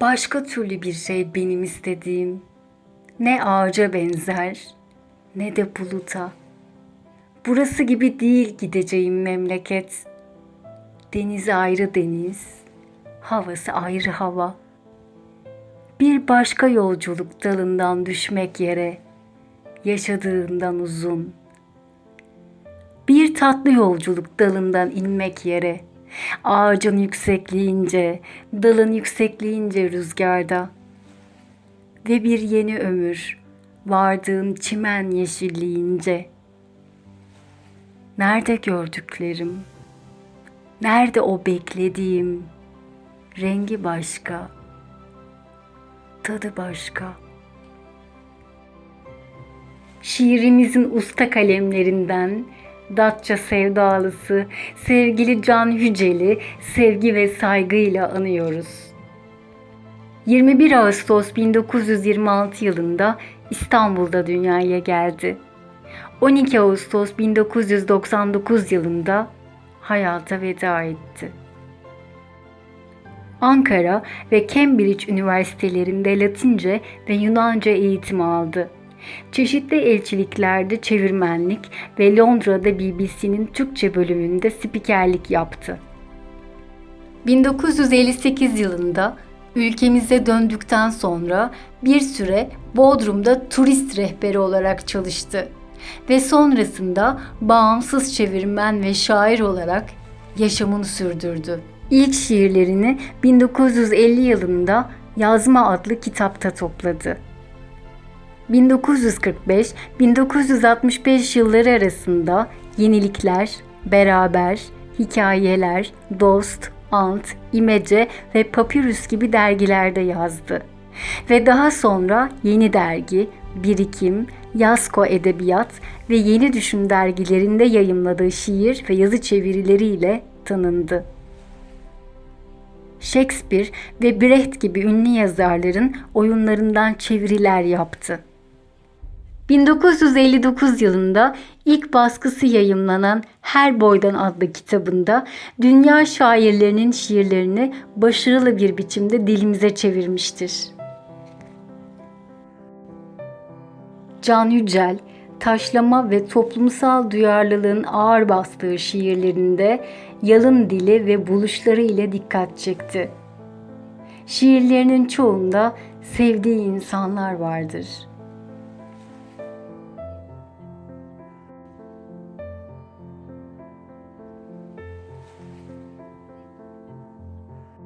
Başka türlü bir şey benim istediğim. Ne ağaca benzer ne de buluta. Burası gibi değil gideceğim memleket. Denizi ayrı deniz, havası ayrı hava. Bir başka yolculuk dalından düşmek yere, yaşadığından uzun. Bir tatlı yolculuk dalından inmek yere, ağacın yüksekliğince, dalın yüksekliğince rüzgarda. Ve bir yeni ömür, vardığın çimen yeşilliğince. Nerede gördüklerim? Nerede o beklediğim? Rengi başka, tadı başka. Şiirimizin usta kalemlerinden Datça sevdalısı sevgili Can Yücel'i sevgi ve saygıyla anıyoruz. 21 Ağustos 1926 yılında İstanbul'da dünyaya geldi. 12 Ağustos 1999 yılında hayata veda etti. Ankara ve Cambridge üniversitelerinde Latince ve Yunanca eğitim aldı. Çeşitli elçiliklerde çevirmenlik ve Londra'da BBC'nin Türkçe bölümünde spikerlik yaptı. 1958 yılında ülkemize döndükten sonra bir süre Bodrum'da turist rehberi olarak çalıştı ve sonrasında bağımsız çevirmen ve şair olarak yaşamını sürdürdü. İlk şiirlerini 1950 yılında Yazma adlı kitapta topladı. 1945-1965 yılları arasında Yenilikler, Beraber, Hikayeler, Dost, Ant, İmece ve Papyrus gibi dergilerde yazdı. Ve daha sonra Yeni Dergi, Birikim, Yasko Edebiyat ve Yeni Düşün dergilerinde yayımladığı şiir ve yazı çevirileriyle tanındı. Shakespeare ve Brecht gibi ünlü yazarların oyunlarından çeviriler yaptı. 1959 yılında ilk baskısı yayımlanan Her Boydan adlı kitabında dünya şairlerinin şiirlerini başarılı bir biçimde dilimize çevirmiştir. Can Yücel, taşlama ve toplumsal duyarlılığın ağır bastığı şiirlerinde yalın dili ve buluşları ile dikkat çekti. Şiirlerinin çoğunda sevdiği insanlar vardır.''